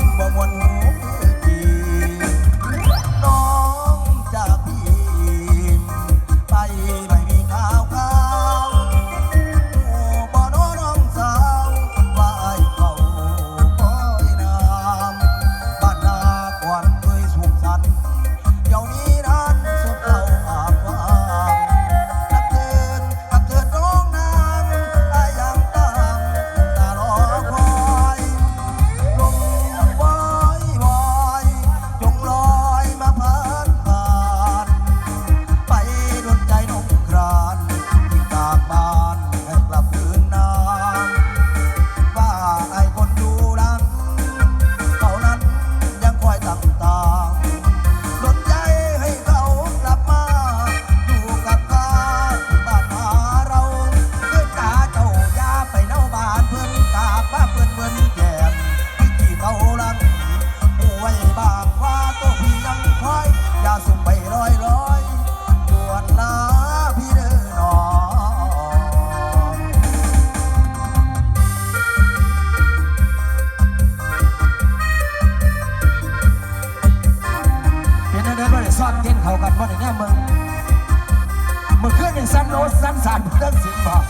ำบ่มวนหู มเต้นเขากันบ่ได้แน่มึงมึงขึ้นในซ้ำโน้ตซ้ำสานเรื่องสิงบอก